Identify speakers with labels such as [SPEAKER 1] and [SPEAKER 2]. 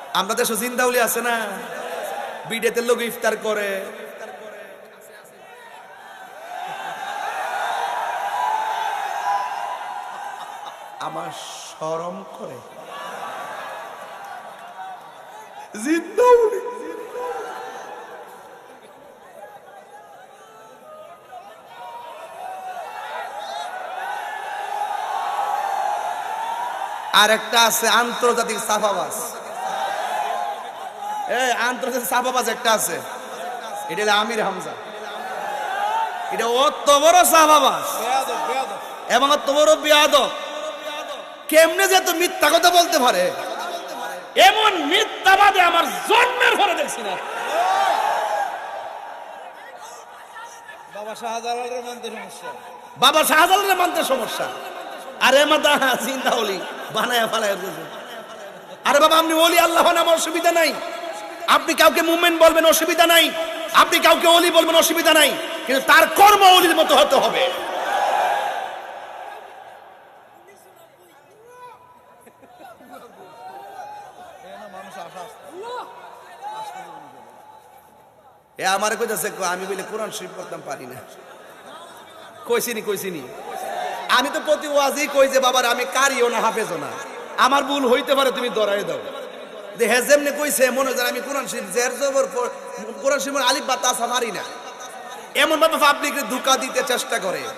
[SPEAKER 1] আমরা দেশে জিন্দাউলি আছে না? বিডেতে লোক ইফতার করে। আমার শরম করে। আর একটা আছে আন্তর্জাতিক সাফাবাস। এই আন্তর্জাতিক সাফাবাস একটা আছে। এটা আমির হামজা। এটা অত বড় সাফাবাস এবং অত বড় বিয়াদ কেমনে যে এত মিথ্যা কথা বলতে পারে? এমন মিথ্যাবাদে আমার জন্মের ঘরে দেখছি না।
[SPEAKER 2] বাবা শাহজালালের মানতে সমস্যা।
[SPEAKER 1] বাবা শাহজালালের মানতে সমস্যা। আরে মাদা চিন্তা হলি বানায় ফালায়। আরে বাবা আপনি ওলি আল্লাহ নাম অসুবিধা নাই। আপনি কাউকে মুভমেন্ট বলবেন অসুবিধা নাই। আপনি কাউকে অলি বলবেন অসুবিধা নাই। কিন্তু তার কর্ম অলির মতো হতে হবে। এ আমার কইতাছে আমি বলে কোরআন শরীফ করতাম পারি না। কইছিনি কইছিনি। আমি তো প্রতি ওয়াজই কই যে, বাবার, আমি কারিও না, হাফেজও না। আমার ভুল হইতে পারে, তুমি দরাই দাও। যে হে যেমনি কইছে, মনে হয় আমি কোরআন শরীফ জের জবর কোরআন শরীফের আলিফ বা তাসা মারি না। এমন ভাবে পাবলিক ধোকা দিতে চেষ্টা করে।